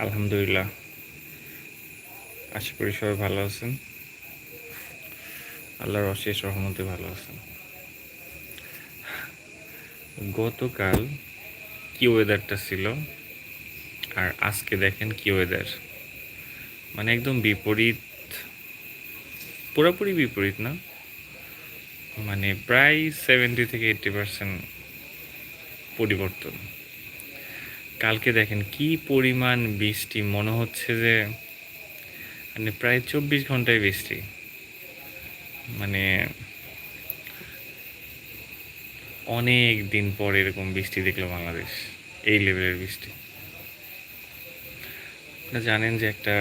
আলহামদুলিল্লাহ। আশা করি সবাই ভালো আছেন। আল্লাহর অশেষ রহমতে ভালো আছেন। গতকাল কি ওয়েদারটা ছিল? আর আজকে দেখেন কি ওয়েদার মানে একদম বিপরীত, পুরোপুরি বিপরীত না? মানে প্রায় সেভেন্টি থেকে এইট্টি পার্সেন্ট পরিবর্তন। কালকে দেখেন কি পরিমাণ বৃষ্টি, মনে হচ্ছে যে মানে প্রায় চব্বিশ ঘন্টায় বৃষ্টি। মানে অনেক দিন পর এরকম বৃষ্টি দেখল বাংলাদেশ, এই লেভেলের বৃষ্টি। আপনারা জানেন যে একটা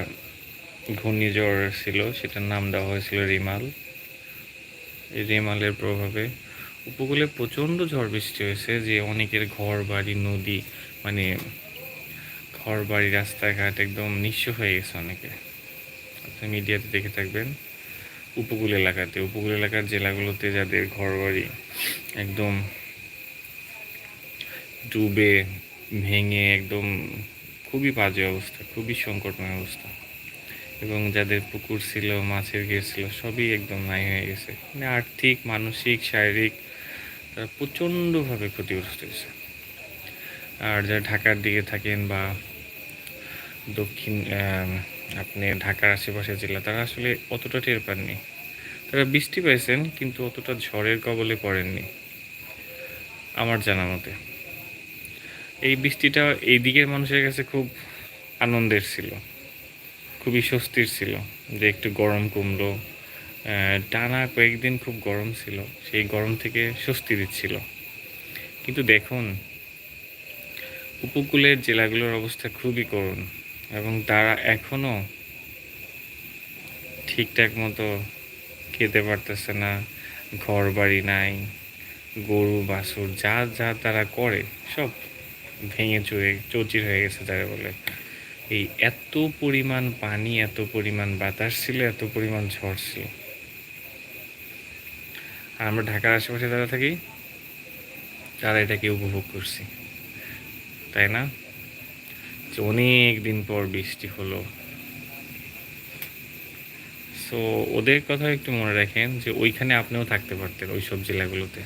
ঘূর্ণিঝড় ছিল, সেটার নাম দেওয়া হয়েছিল রিমাল। এই রিমালের প্রভাবে উপকূলে প্রচণ্ড ঝড় বৃষ্টি হয়েছে যে অনেকের ঘর বাড়ি নদী মানে ঘর বাড়ি রাস্তাঘাট একদম নিঃস্ব হয়ে গেছে অনেকে। আপনি মিডিয়াতে দেখে থাকবেন উপকূল এলাকাতে। উপকূল এলাকার জেলাগুলোতে যাদের ঘর বাড়ি একদম ডুবে, ভেঙে, একদম খুবই বাজে অবস্থা, খুবই সংকটময় অবস্থা। এবং যাদের পুকুর ছিল, মাছের ঘের ছিল, সবই একদম নাই হয়ে গেছে। মানে আর্থিক, মানসিক, শারীরিক তারা প্রচণ্ডভাবে ক্ষতিগ্রস্ত হয়েছে। আর যারা ঢাকার দিকে থাকেন বা দক্ষিণ আপনি ঢাকার আশেপাশে জেলা, তারা আসলে অতটা টের পাননি। তারা বৃষ্টি পেয়েছেন, কিন্তু অতটা ঝড়ের কবলে পড়েননি, আমার জানা মতে। এই বৃষ্টিটা এই দিকের মানুষের কাছে খুব আনন্দের ছিল, খুবই স্বস্তির ছিল যে একটু গরম কমলো। টানা কয়েকদিন খুব গরম ছিল, সেই গরম থেকে স্বস্তি দিচ্ছিল। কিন্তু দেখুন উপকূলের জেলাগুলোর অবস্থা খুবই করুণ এবং তারা এখনও ঠিকঠাক মতো খেতে পারতেছে না ঘর বাড়ি নাই, গরু, বাছুর, যা যা তারা করে, সব ভেঙে চুরে চচির হয়ে গেছে তারা বলে। এই এত পরিমাণ পানি, এত পরিমাণ বাতাস ছিল, এত পরিমাণ ঝড় ছিল। আমরা ঢাকার আশেপাশে যারা থাকি, তারা এটাকে উপভোগ করছি। তাই না? অনেক দিন পর বৃষ্টি হলো। সো ওদের কথা একটু মনে রাখেন যে ওইখানে আপনিও থাকতে পারতেন ওই সব জেলাগুলোতে।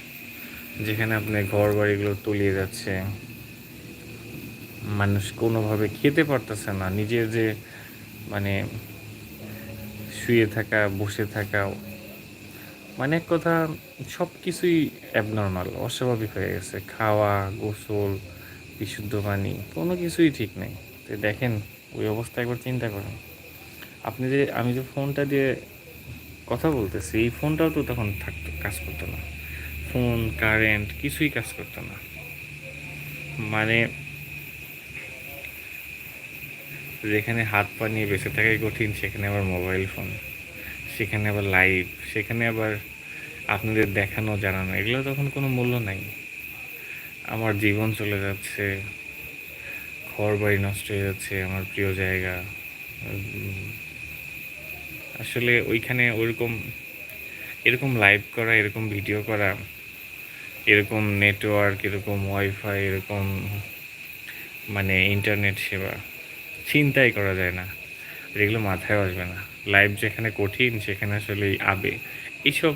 যেখানে আপনার ঘর বাড়িগুলো তলিয়ে যাচ্ছে। মানুষ কোনোভাবে খেতে পারতেছে না। নিজের যে মানে শুয়ে থাকা, বসে থাকা মানে এক কথা সব কিছুই অ্যাবনর্মাল অস্বাভাবিক হয়ে গেছে। খাওয়া, গোসল বিশুদ্ধ পানি কোনো কিছুই ঠিক নেই। তো দেখেন, ওই অবস্থা একবার চিন্তা করেন। আপনি যে, আমি যে ফোনটা দিয়ে কথা বলতেছি, এই ফোনটাও তো তখন থাকতো, কাজ করতো না। ফোন, কারেন্ট, কিছুই কাজ করতো না। মানে যেখানে হাত পা নিয়ে বেঁচে থাকাই কঠিন, সেখানে আবার মোবাইল ফোন, সেখানে আবার লাইভ সেখানে আবার আপনাদের দেখানো, জানানো, এগুলো তখন কোনো মূল্য নাই। আমার জীবন চলে যাচ্ছে, ঘর বাড়ি নষ্ট হয়ে যাচ্ছে, আমার প্রিয় জায়গা। আসলে ওইখানে ওইরকম এরকম লাইভ করা, এরকম ভিডিও করা, এরকম নেটওয়ার্ক এরকম ওয়াইফাই এরকম মানে ইন্টারনেট সেবা, চিন্তাই করা যায় না। এগুলো মাথায় আসবে না। লাইভ যেখানে কঠিন, সেখানে আসলে আবে। এইসব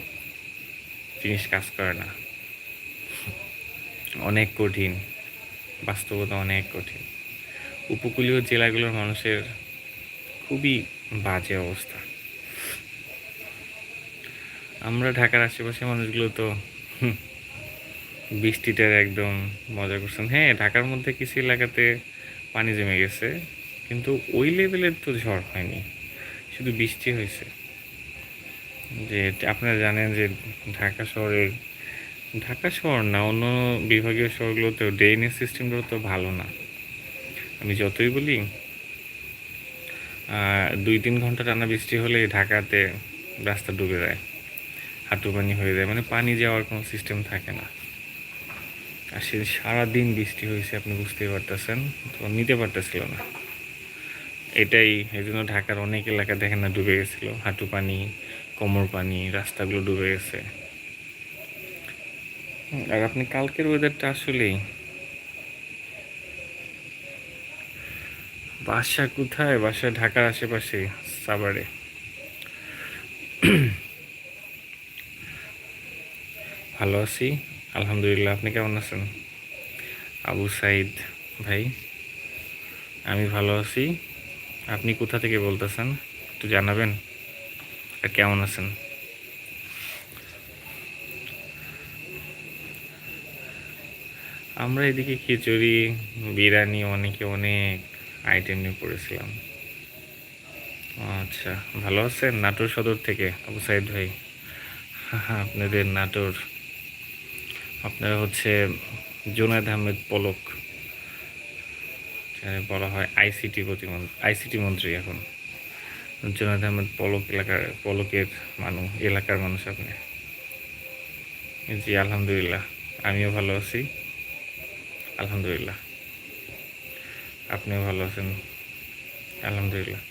জিনিস কাজ করে না। অনেক কঠিন, বাস্তবতা অনেক কঠিন। উপকূলীয় জেলাগুলোর মানুষের খুবই বাজে অবস্থা। আমরা ঢাকার আশেপাশে মানুষগুলো তো বৃষ্টিটার একদম মজা করছেন। হ্যাঁ ঢাকার মধ্যে কিছু এলাকাতে পানি জমে গেছে, কিন্তু ওই লেভেলের তো ঝড় হয়নি, শুধু বৃষ্টি হয়েছে। যে, আপনারা জানেন যে ঢাকা শহরের ঢাকা শহর না, অন্য বিভাগীয় শহরগুলোতেও ড্রেনেজ সিস্টেমগুলো তো ভালো না। আমি যতই বলি দুই তিন ঘণ্টা টানা বৃষ্টি হলে ঢাকাতে রাস্তা ডুবে যায়, হাঁটু পানি হয়ে যায় মানে পানি যাওয়ার কোনো সিস্টেম থাকে না। আর সে সারাদিন বৃষ্টি হয়েছে, আপনি বুঝতেই পারতেছেন, তো নিতে পারতেছিল না। এটাই এই জন্য ঢাকার অনেক এলাকা দেখেন না, ডুবে গেছিল। হাঁটু পানি, কোমর পানি, রাস্তাগুলো ডুবে গেছে। আর আপনি কালকের ওয়েদারটা আসলেই। বাসা কোথায়? বাসা ঢাকার আশেপাশে, সাভারে। ভালো আছি, আলহামদুলিল্লাহ। আপনি কেমন আছেন? আবু সাইদ ভাই, আমি ভালো আছি। আপনি কোথা থেকে বলতেছেন? একটু জানাবেন? আর কেমন আছেন? আমরা এদিকে খিচুড়ি, বিরিয়ানি অনেকে অনেক আইটেম নিয়ে পড়েছিলাম। আচ্ছা ভালো আছেন? নাটোর সদর থেকে, আবু সাইদ ভাই। আপনাদের নাটোর। আপনারা হচ্ছে জুনায়দ আহমেদ পলক বলা হয় আইসিটি প্রতিমন্ত্রী আইসিটি মন্ত্রী এখন। জুনায়দ আহমেদ পলক এলাকার, পলকের মানুষ এলাকার মানুষ আপনি। জি, আলহামদুলিল্লাহ, আমিও ভালো আছি। আলহামদুলিল্লাহ। আপনিও ভালো আছেন? আলহামদুলিল্লাহ।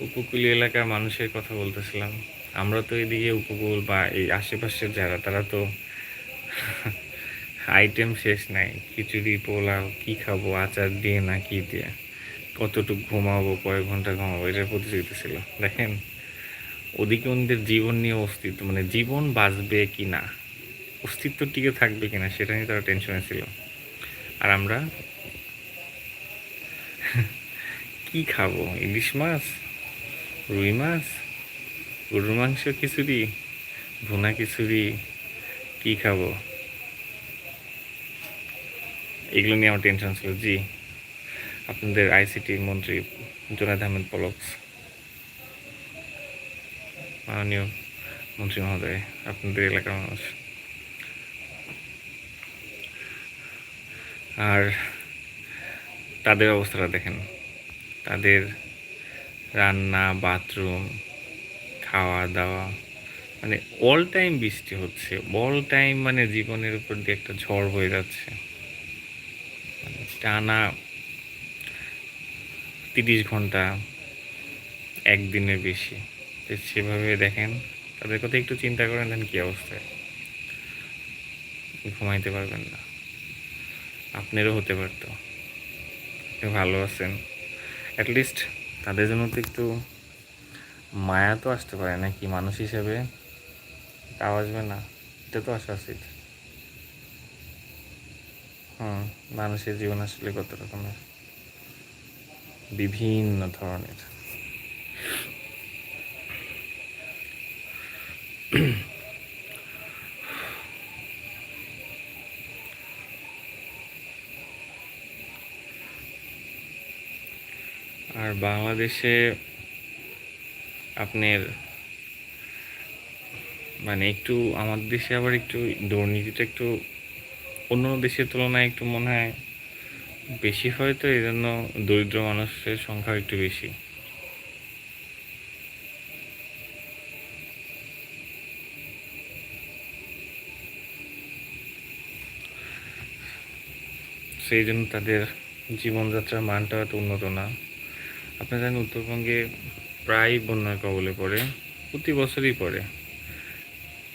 উপকূলীয় এলাকার মানুষের কথা বলতেছিলাম। আমরা তো এদিকে উপকূল বা এই আশেপাশের যারা, তারা তো আইটেম শেষ নাই। খিচুড়ি, পোলাও, কি খাব, আচার দিয়ে না কি দিয়ে? কতটুকু ঘুমাবো কয়েক ঘণ্টা ঘুমাবো, এটার প্রতিযোগিতা ছিল। দেখেন, ওদিকে ওদের জীবন নিয়ে অস্তিত্ব মানে জীবন বাঁচবে কি না? অস্তিত্ব টিকে থাকবে কিনা সেটা নিয়ে তারা টেনশনে ছিল। আর আমরা? কি খাব? ইলিশ মাছ? রুই মাছ? গরুর মাংস খিচুড়ি? ভুনা খিচুড়ি? কি খাব? এগুলো নিয়ে আমার টেনশন ছিল। জি, আপনাদের আইসিটি মন্ত্রী জোনাদ আহমেদ পলক্স মাননীয় মন্ত্রী মহোদয়, আপনাদের এলাকার মানুষ। আর তাদের অবস্থাটা দেখেন। তাদের রান্না, বাথরুম খাওয়া দাওয়া মানে অল টাইম বৃষ্টি হচ্ছে। অল টাইম মানে জীবনের উপর দিয়ে একটা ঝড় হয়ে যাচ্ছে। মানে টানা তিরিশ ঘণ্টা একদিনের বেশি। তো সেভাবে দেখেন, তাদের কথা একটু চিন্তা করেন, দেন কী অবস্থায়। ঘুমাইতে পারবেন না। আপনারও হতে পারতো। আপনি ভালো আছেন। অ্যাটলিস্ট তাদের জন্য তো একটু মায়া তো আসতে পারে নাকি মানুষ হিসেবে? তাও আসবে না, এটা তো আসা উচিত হুম, মানুষের জীবন আসলে কত রকমের? বিভিন্ন ধরনের। বাংলাদেশে আপনার মানে একটু আমাদের দেশে আবার একটু দুর্নীতিটা একটু অন্য দেশের তুলনায় একটু মনে হয় বেশি হয় তো এই জন্য দরিদ্র মানুষের সংখ্যা একটু বেশি। সেই জন্য তাদের জীবনযাত্রার মানটা এত উন্নত না। আপনারা জানেন উত্তরবঙ্গে প্রায় বন্যার কবলে পড়ে, প্রতি বছরই পড়ে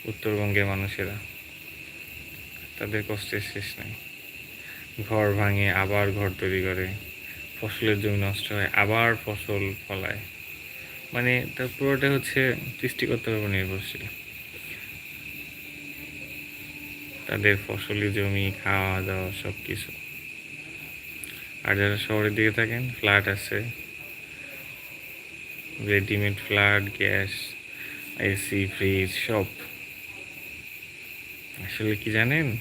উত্তরবঙ্গের মানুষেরা। তাদের কষ্টের শেষ নাই। ঘর ভাঙে, আবার ঘর তৈরি করে, ফসলের জমি নষ্ট হয়, আবার ফসল ফলায়। মানে তার পুরোটা হচ্ছে সৃষ্টিকর্তার উপর নির্ভরশীল। তাদের ফসলি জমি খাওয়া দাওয়া সব কিছু আর যারা শহরের দিকে থাকেন, ফ্ল্যাট আছে readymade flat, gas, AC, fridge, সব। আসলে কি জানেন?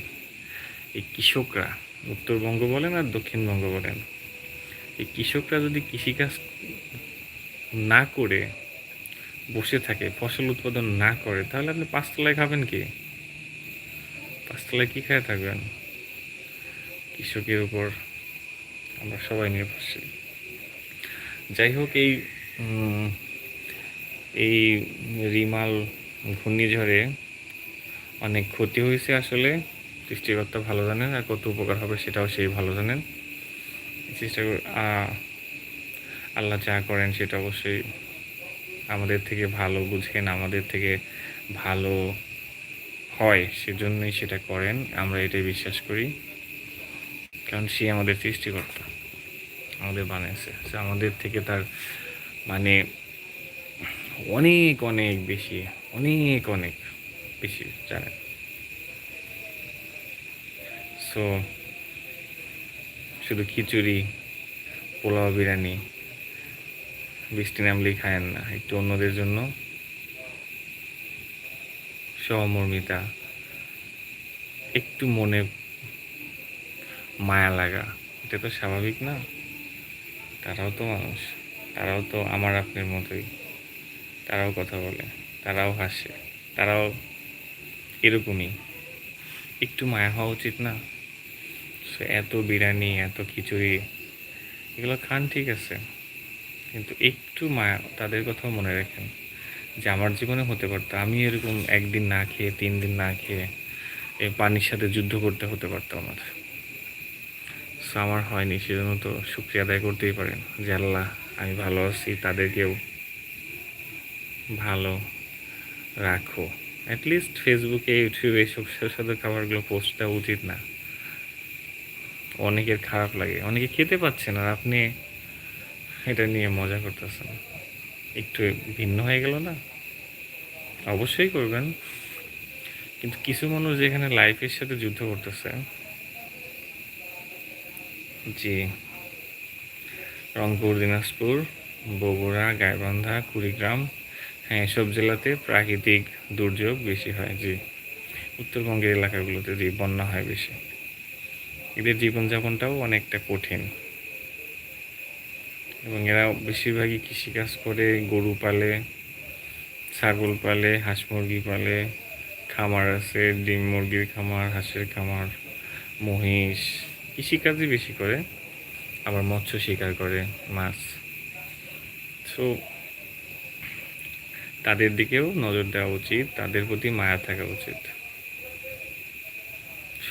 এই কৃষকরা, উত্তরবঙ্গ বলেন আর দক্ষিণবঙ্গ বলেন, এই কৃষকরা যদি কৃষিকাজ না করে, বসে থাকে, ফসল উৎপাদন না করে, তাহলে আপনি পাঁচতলায় খাবেন কি? পাঁচতলায় কি খেয়ে থাকবেন? কৃষকের উপর আমরা সবাই নির্ভরশীল। যাই হোক, এই এই রিমাল ঘূর্ণিঝড়ে অনেক ক্ষতি হয়েছে আসলে। সৃষ্টিকর্তা ভালো জানেন আর কত উপকার হবে সেটাও সেই ভালো জানেন। চেষ্টা আল্লাহ যা করেন সেটা অবশ্যই আমাদের থেকে ভালো বুঝেন, আমাদের থেকে ভালো হয়, সেজন্যই সেটা করেন। আমরা এটাই বিশ্বাস করি। কারণ সে আমাদের সৃষ্টিকর্তা, আমাদের বানিয়েছে। আমাদের থেকে তার মানে অনেক অনেক বেশি, অনেক অনেক বেশি জানেন। সো শুধু খিচুড়ি, পোলাও বিরিয়ানি বৃষ্টি নামলেই খায়েন না, একটু অন্যদের জন্য। সহমর্মিতা, একটু মনে মায়া লাগা, এটা তো স্বাভাবিক না? তারাও তো মানুষ। তারাও তো আমার আপনার মতোই। তারাও কথা বলে তারাও হাসে তারাও এরকমই। একটু মায়া হওয়া উচিত না? So, এত বিরিয়ানি এত খিচুড়ি এগুলো খান ঠিক আছে। কিন্তু একটু মায়া তাদের কথাও মনে রাখেন যে আমার জীবনে হতে পারতো। আমি এরকম একদিন না খেয়ে তিন দিন না খেয়ে এই পানির সাথে যুদ্ধ করতে হতে পারতো আমার সো আমার হয়নি সেজন্য তো শুক্রিয়া আদায় করতেই পারেন। যে আল্লাহ আমি ভালো আছি, তাদেরকেও ভালো রাখো। অ্যাটলিস্ট ফেসবুকে ইউটিউবে এসব সুস্বাদু খাবারগুলো পোস্ট দেওয়া উচিত না। অনেকের খারাপ লাগে। অনেকে খেতে পাচ্ছেন আর আপনি এটা নিয়ে মজা করতেছেন। একটু ভিন্ন হয়ে গেল না? অবশ্যই করবেন। কিন্তু কিছু মানুষ যেখানে লাইফের সাথে যুদ্ধ করতেছে, জি। রংপুর, দিনাজপুর, বগুড়া, গাইবান্ধা, কুড়িগ্রাম হ্যাঁ এসব জেলাতে প্রাকৃতিক দুর্যোগ বেশি হয়, জি। উত্তরবঙ্গের এলাকাগুলোতে জি, বন্যা হয় বেশি। এদের জীবনযাপনটাও অনেকটা কঠিন। এবং এরা বেশিরভাগই কৃষিকাজ করে, গরু পালে, ছাগল পালে, হাঁস মুরগি পালে, খামার আছে, ডিম, মুরগির খামার, হাঁসের খামার, মহিষ, কৃষিকাজই বেশি করে। আবার মৎস্য শিকার করে, মাছ। সো তাদের দিকেও নজর দেওয়া উচিত, তাদের প্রতি মায়া থাকা উচিত।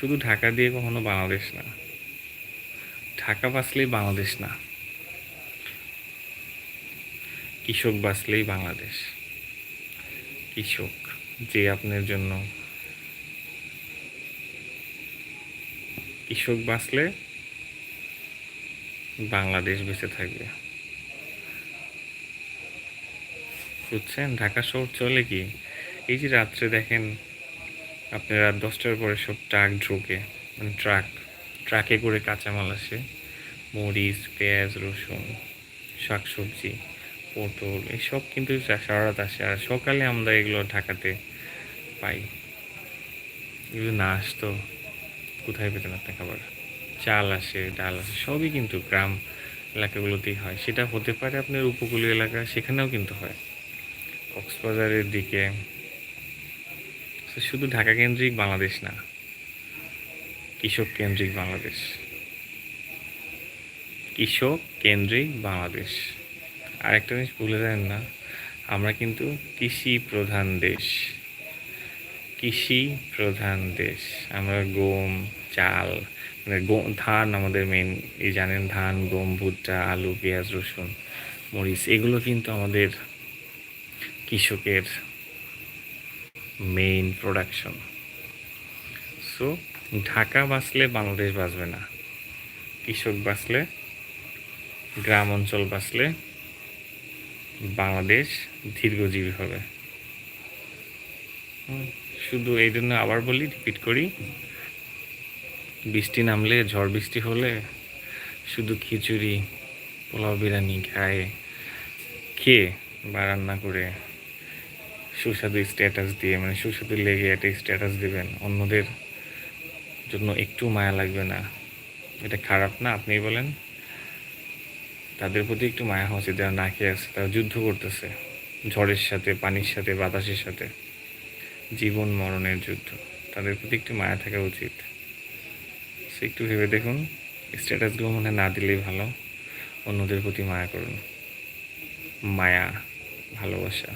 শুধু ঢাকা দিয়ে কখনো বাংলাদেশ না। ঢাকা বাঁচলেই বাংলাদেশ না। কৃষক বাঁচলেই বাংলাদেশ। কৃষক, যে আপনার জন্য। কৃষক বাঁচলে বাংলাদেশ বেঁচে থাকবে। বুঝছেন? ঢাকা শহর চলে কি? এই যে রাত্রে দেখেন আপনি রাত দশটার পরে সব ট্রাক ঢুকে মানে ট্রাক, ট্রাকে করে কাঁচামাল আসে। মরিচ, পেঁয়াজ, রসুন, শাকসবজি, পটল, এসব কিন্তু সারা রাত আসে। আর সকালে আমরা এগুলো ঢাকাতে পাই। এগুলো না আসতো, কোথায় পেতেন আপনি খাবার? চাল আসে, ডাল আসে, সবই কিন্তু গ্রাম এলাকাগুলোতেই হয়। সেটা হতে পারে আপনার উপকূলীয় এলাকা, সেখানেও কিন্তু হয়। কক্সবাজারের দিকে, শুধু ঢাকা কেন্দ্রিক বাংলাদেশ না, কৃষক কেন্দ্রিক বাংলাদেশ। কৃষক কেন্দ্রিক বাংলাদেশ। আর একটা জিনিস ভুলে যাবেন না, আমরা কিন্তু কৃষি প্রধান দেশ। কৃষি প্রধান দেশ। আমরা গম, চাল ধান আমাদের মেন এই জানেন ধান, গম, ভুট্টা, আলু, পেঁয়াজ, রসুন, মরিচ, এগুলো কিন্তু আমাদের কৃষকের মেইন প্রোডাকশন সো ঢাকা বাঁচলে বাংলাদেশ বাঁচবে না। কৃষক বাঁচলে, গ্রাম অঞ্চল বাঁচলে, বাংলাদেশ দীর্ঘজীবী হবে। শুধু এই জন্য আবার বলি রিপিট করি বৃষ্টি নামলে, ঝড় বৃষ্টি হলে শুধু খিচুড়ি, পোলাও বিরিয়ানি খায় খেয়ে বা রান্না করে সুস্বাদু স্ট্যাটাস দিয়ে মানে সুস্বাদু লেগে একটা স্ট্যাটাস দিবেন। অন্যদের জন্য একটু মায়া লাগবে না। এটা খারাপ না, আপনিই বলেন। তাদের প্রতি একটু মায়া হওয়া উচিত, যারা না খেয়ে আছে, তারা যুদ্ধ করতেছে। ঝড়ের সাথে, পানির সাথে, বাতাসের সাথে। জীবন মরণের যুদ্ধ। তাদের প্রতি একটু মায়া থাকা উচিত। সে একটু ভেবে দেখুন স্ট্যাটাসগুলো মনে না দিলেই ভালো। অন্যদের প্রতি মায়া করুন। মায়া, ভালোবাসা।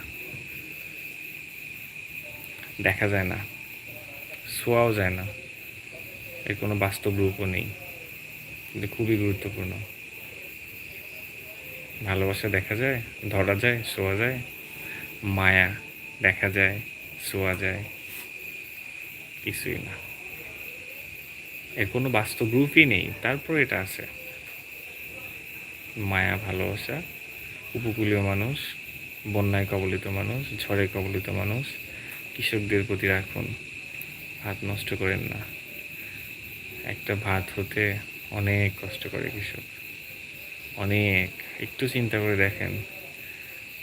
দেখা যায় না। শোয়াও যায় না। এর কোনো বাস্তব রূপও নেই। কিন্তু খুবই গুরুত্বপূর্ণ। ভালোবাসা দেখা যায়, ধরা যায়, শোয়া যায়। মায়া দেখা যায়, শোয়া যায়। কিছুই না। এর কোনো বাস্তব গ্রুপই নেই তারপর এটা আছে। মায়া ভালোবাসা, উপকূলীয় মানুষ, বন্যায় কবলিত মানুষ, ঝড়ে কবলিত মানুষ, কৃষকদের প্রতি রাখুন, ভাত নষ্ট করেন না। একটা ভাত হতে অনেক কষ্ট করে কৃষক। অনেক, একটু চিন্তা করে দেখেন,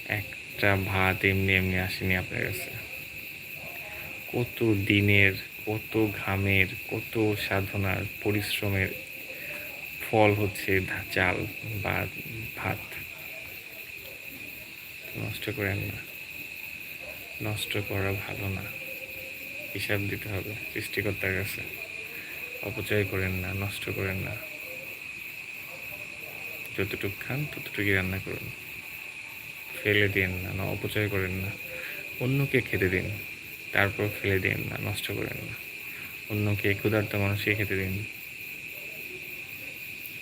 একটা ভাত এমনি এমনি আসেনি আপনার কাছে। কত দিনের কত ঘামের, কত সাধনার, পরিশ্রমের ফল হচ্ছে চাল বা ভাত। নষ্ট করেন না। নষ্ট করা ভালো না। হিসাব দিতে হবে সৃষ্টিকর্তার কাছে। অপচয় করেন না, নষ্ট করেন না। যতটুকু খান ততটুকুই রান্না করুন। ফেলে দিন না না, অপচয় করেন না। অন্যকে খেতে দিন। তারপর ফেলে দিন না নষ্ট করেন না অন্যকে ক্ষুধার্ত মানুষকে খেতে দিন।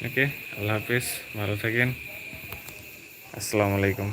ওকে, আল্লাহ হাফিজ, ভালো থাকেন। আসসালামু আলাইকুম।